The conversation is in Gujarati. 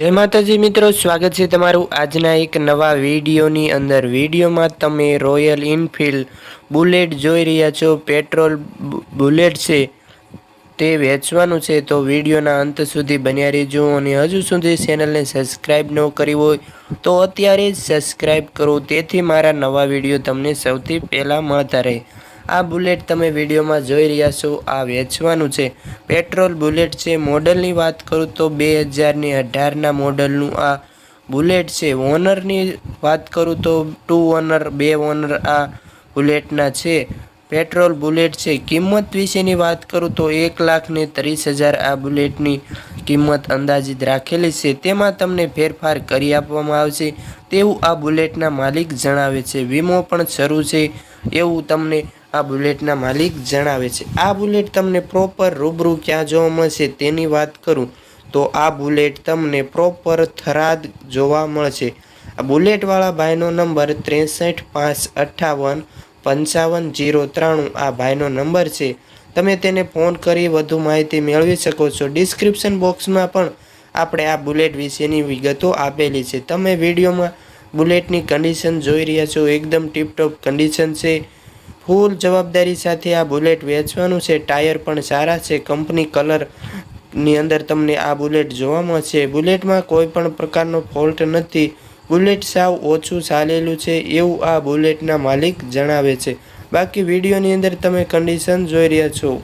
જય માતાજી મિત્રો, સ્વાગત છે તમારું આજના એક નવા વિડીયોની અંદર. વિડીયોમાં તમે રોયલ ઇનફિલ્ડ બુલેટ જોઈ રહ્યા છો. પેટ્રોલ બુલેટ છે, તે વેચવાનું છે. તો વિડીયોના અંત સુધી બન્યા રહેજો અને હજુ સુધી ચેનલને સબસ્ક્રાઈબ ન કરી હોય તો અત્યારે સબસ્ક્રાઈબ કરો. તેથી મારા નવા વીડિયો તમને સૌથી પહેલાં મળતા રહે. આ બુલેટ તમે વિડીયોમાં જોઈ રહ્યા છો, આ વેચવાનું છે. પેટ્રોલ બુલેટ છે. મોડલની વાત કરું તો બે હજારની અઢારના મોડલનું આ બુલેટ છે. ઓનરની વાત કરું તો ટુ ઓનર, બે ઓનર આ બુલેટના છે. પેટ્રોલ બુલેટ છે. કિંમત વિશેની વાત કરું તો એક લાખને ત્રીસ હજાર આ બુલેટની કિંમત અંદાજિત રાખેલી છે. તેમાં તમને ફેરફાર કરી આપવામાં આવશે. તેવું આ બુલેટના માલિક જણાવે છે. વીમો પણ શરૂ છે. એવું તમને આ બુલેટના માલિક જણાવે છે, આ બુલેટ તમને પ્રોપર રૂબરૂ ક્યાં જોવા મળશે તેની વાત કરું, તો આ બુલેટ તમને પ્રોપર થરાદ જોવા મળશે. આ બુલેટવાળા ભાઈનો નંબર ત્રેસઠ પાંચ અઠ્ઠાવન પંચાવન જીરો ત્રાણું આ ભાઈનો નંબર છે. તમે તેને ફોન કરી વધુ માહિતી મેળવી શકો છો. ડિસ્ક્રિપ્શન બોક્સમાં પણ આપણે આ બુલેટ વિશેની વિગતો આપેલી છે. તમે વિડીયોમાં બુલેટની કન્ડિશન જોઈ રહ્યા છો. એકદમ ટીપટોપ કન્ડિશન છે. ફૂલ જવાબદારી સાથે આ બુલેટ વેચવાનું છે. ટાયર પણ સારા છે. કંપની કલરની અંદર તમને આ બુલેટ જોવા મળશે. બુલેટમાં કોઈ પણ પ્રકારનો ફોલ્ટ નથી. બુલેટ સાવ ઓછું ચાલેલું છે એવું આ બુલેટના માલિક જણાવે છે. બાકી વિડીયોની અંદર તમે કન્ડિશન જોઈ રહ્યા છો.